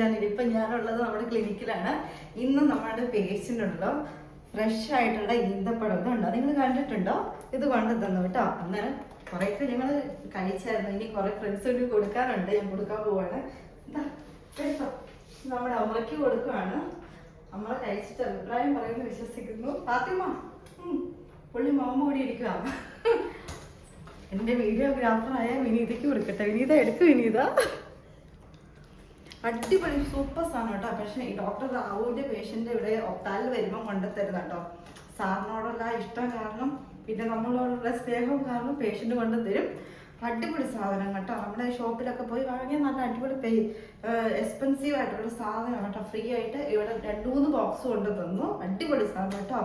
കഴിഞ്ഞിട്ട് ഞാൻ ഇപ്പം ഞാനുള്ളത് നമ്മുടെ ക്ലിനിക്കിലാണ് ഇന്ന് നമ്മുടെ പേഷ്യന്റുണ്ടല്ലോ ഫ്രഷ് ആയിട്ടുള്ള ഈന്തപ്പഴം. ഉണ്ട് നിങ്ങൾ കണ്ടിട്ടുണ്ടോ? ഇത് കൊണ്ടു തന്നു കേട്ടോ. അന്നേരം കുറേയൊക്കെ ഞങ്ങൾ കഴിച്ചായിരുന്നു. ഇനി കുറേ ഫ്രണ്ട്സിന് കൊടുക്കാറുണ്ട് ഞാൻ കൊടുക്കാൻ പോവാണ്. എന്താ കേട്ടോ. നമ്മുടെ അമ്മയ്ക്ക് കൊടുക്കുവാണ്. അമ്മ കഴിച്ചിട്ട് അഭിപ്രായം പറയുമെന്ന് വിശ്വസിക്കുന്നു. ഫാത്തിമ പുള്ളി മോമ്പ് കൂടി ഇരിക്കുക എന്റെ വീഡിയോഗ്രാഫറായ വിനീതയ്ക്ക് കൊടുക്കട്ടെ. വിനീത എടുക്കും വിനീത. അടിപൊളി സൂപ്പർ സാധനം കേട്ടോ. പക്ഷേ ഈ ഡോക്ടർ റാവുവിന്റെ പേഷ്യന്റ് ഇവിടെ ഒത്താലിൽ വരുമ്പോൾ കൊണ്ടുത്തരുന്ന കേട്ടോ. സാറിനോടുള്ള ഇഷ്ടം കാരണം പിന്നെ നമ്മളോടുള്ള സ്നേഹം കാരണം പേഷ്യന്റ് കൊണ്ടുതരും അടിപൊളി സാധനം കേട്ടോ. നമ്മുടെ ഷോപ്പിലൊക്കെ പോയി വാങ്ങിയ നല്ല അടിപൊളി പേ എക്സ്പെൻസീവ് ആയിട്ടുള്ള സാധനം കേട്ടോ. ഫ്രീ ആയിട്ട് ഇവിടെ രണ്ട് മൂന്ന് ബോക്സ് കൊണ്ട് തന്നു. അടിപൊളി സാധനം കേട്ടോ.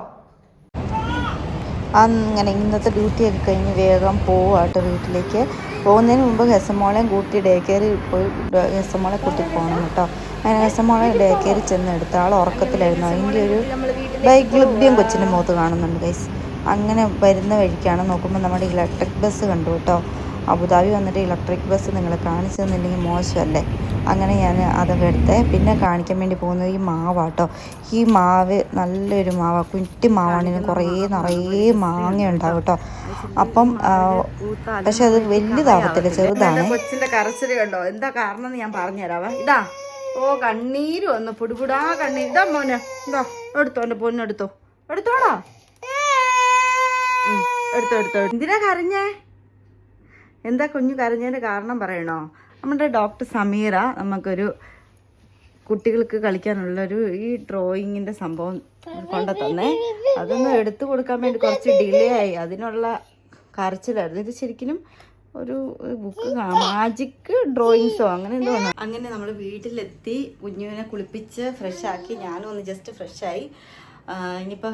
അങ്ങനെ ഇന്നത്തെ ഡ്യൂട്ടി ഒക്കെ കഴിഞ്ഞ് വേഗം പോവാട്ടോ വീട്ടിലേക്ക്. പോകുന്നതിന് മുമ്പ് ഹെസമോളെ കൂട്ടി ഡേ കെയറിൽ പോയി ഹെസമോളെ കൂട്ടി പോകണം കേട്ടോ. അങ്ങനെ ഹെസമോളെ ഡേ കെയറിൽ ചെന്ന് എടുത്ത ആൾ ഉറക്കത്തിലായിരുന്നു. അതിന്റെ ഒരു ബൈക്ക് ലഭ്യം കൊച്ചിന്റെ മുഖത്ത് കാണുന്നുണ്ട് ഗൈസ് അങ്ങനെ വരുന്ന വഴിക്കാണ് നോക്കുമ്പോൾ നമ്മുടെ ഇലക്ട്രിക് ബസ് കണ്ടു കേട്ടോ. അബുദാബി വന്നിട്ട് ഇലക്ട്രിക് ബസ് നിങ്ങൾ കാണിച്ചു തന്നില്ലെങ്കിൽ മോശമല്ലേ? അങ്ങനെ ഞാൻ അതൊക്കെ പിന്നെ കാണിക്കാൻ വേണ്ടി പോകുന്നത് ഈ മാവാട്ടോ. ഈ മാവ് നല്ലൊരു മാവാ. കുറ്റി മാവാണ്. കുറേ നിറയെ മാങ്ങ ഉണ്ടാവും കേട്ടോ. അപ്പം പക്ഷെ അത് വലുതാവത്തില്ല. ചെറുതാണ്. കൊച്ചിന്റെ കരച്ചിൽ കണ്ടോ? എന്താ കാരണം എന്ന് ഞാൻ പറഞ്ഞുതരാവേ ഇതാ. ഓ കണ്ണീര് വന്നു. പുടുപുടാ കണ്ണീര്. ഇതാ മോനെ. ഇതാ. എടുത്തോ എന്റെ പൊന്നെടുത്തോ. എടുത്തോടാ. എടുത്തോ എടുത്തോ. എന്തിനാ കരഞ്ഞേ? എന്താ കുഞ്ഞു കരഞ്ഞതിന്റെ കാരണം പറയണോ? നമ്മുടെ ഡോക്ടർ സമീറ നമുക്കൊരു കുട്ടികൾക്ക് കളിക്കാനുള്ളൊരു ഈ ഡ്രോയിങ്ങിന്റെ സംഭവം കൊണ്ട തന്നെ. അതൊന്ന് എടുത്തു കൊടുക്കാൻ വേണ്ടി കുറച്ച് ഡിലേ ആയി. അതിനുള്ള കരച്ചിലായിരുന്നു. ഇത് ശരിക്കും ഒരു ബുക്ക് മാജിക് ഡ്രോയിങ്സോ അങ്ങനെ എന്തോ അങ്ങനെ നമ്മൾ വീട്ടിലെത്തി. കുഞ്ഞുവിനെ കുളിപ്പിച്ച് ഫ്രഷാക്കി ഞാനും ഒന്ന് ജസ്റ്റ് ഫ്രഷായി ഇനിയിപ്പോൾ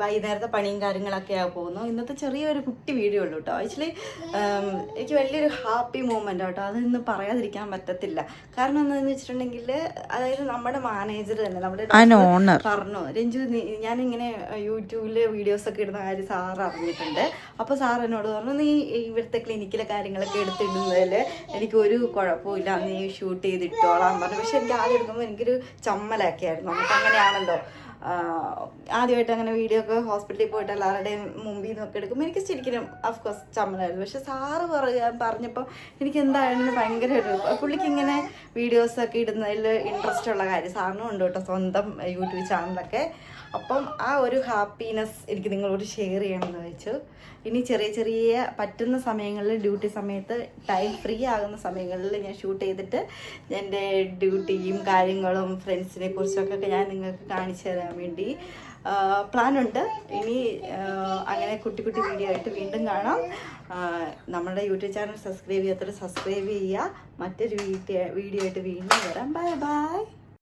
വൈകുന്നേരത്തെ പണിയും കാര്യങ്ങളൊക്കെ പോകുന്നു. ഇന്നത്തെ ചെറിയൊരു കുട്ടി വീഡിയോ ഉള്ളൂ കേട്ടോ ആക്ച്വലി എനിക്ക് വലിയൊരു ഹാപ്പി മൂമെന്റ് കേട്ടോ അതൊന്നും പറയാതിരിക്കാൻ പറ്റത്തില്ല. കാരണം എന്താണെന്ന് വെച്ചിട്ടുണ്ടെങ്കിൽ അതായത് നമ്മുടെ മാനേജർ തന്നെ നമ്മുടെ പറഞ്ഞു രഞ്ജു ഞാനിങ്ങനെ യൂട്യൂബിൽ വീഡിയോസ് ഒക്കെ ഇടുന്ന കാര്യം സാർ അറിഞ്ഞിട്ടുണ്ട്. അപ്പോൾ സാർ എന്നോട് പറഞ്ഞു നീ ഇവിടുത്തെ ക്ലിനിക്കിലെ കാര്യങ്ങളൊക്കെ എടുത്തിടുന്നതിൽ എനിക്ക് ഒരു കുഴപ്പമില്ല നീ ഷൂട്ട് ചെയ്തിട്ടോളാം പറഞ്ഞു. പക്ഷെ എനിക്ക് ആദ്യം എടുക്കുമ്പോൾ എനിക്കൊരു ചമ്മലൊക്കെ ആയിരുന്നു. നമുക്ക് അങ്ങനെയാണല്ലോ. ആദ്യമായിട്ട് അങ്ങനെ വീഡിയോ ഒക്കെ ഹോസ്പിറ്റലിൽ പോയിട്ട് എല്ലാവരുടെയും മുമ്പിൽ നിന്നൊക്കെ എടുക്കുമ്പോൾ എനിക്ക് ശരിക്കും അഫ്കോഴ്സ് ചമ്മലായിരുന്നു. പക്ഷെ സാറ് പറയുക പറഞ്ഞപ്പോൾ എനിക്ക് എന്തായാലും ഭയങ്കര പുള്ളിക്ക് ഇങ്ങനെ വീഡിയോസ് ഒക്കെ ഇടുന്നതിൽ ഇൻട്രസ്റ്റ് ഉള്ള കാര്യം സാറിനും ഉണ്ട് കേട്ടോ സ്വന്തം യൂട്യൂബ് ചാനലൊക്കെ. അപ്പം ആ ഒരു ഹാപ്പിനെസ് എനിക്ക് നിങ്ങളോട് ഷെയർ ചെയ്യണമെന്ന് വെച്ചു. ഇനി ചെറിയ ചെറിയ പറ്റുന്ന സമയങ്ങളിൽ ഡ്യൂട്ടി സമയത്ത് ടൈം ഫ്രീ ആകുന്ന സമയങ്ങളിൽ ഞാൻ ഷൂട്ട് ചെയ്തിട്ട് എന്റെ ഡ്യൂട്ടിയും കാര്യങ്ങളും ഫ്രണ്ട്സിനെ കുറിച്ചൊക്കെ ഞാൻ നിങ്ങൾക്ക് കാണിച്ചു തരാൻ വേണ്ടി പ്ലാനുണ്ട്. ഇനി അങ്ങനെ കുട്ടി കുട്ടി വീഡിയോ ആയിട്ട് വീണ്ടും കാണാം. നമ്മുടെ യൂട്യൂബ് ചാനൽ സബ്സ്ക്രൈബ് ചെയ്യാത്തവർ സബ്സ്ക്രൈബ് ചെയ്യുക. മറ്റൊരു വീഡിയോ ആയിട്ട് വീണ്ടും വരാം. Bye bye.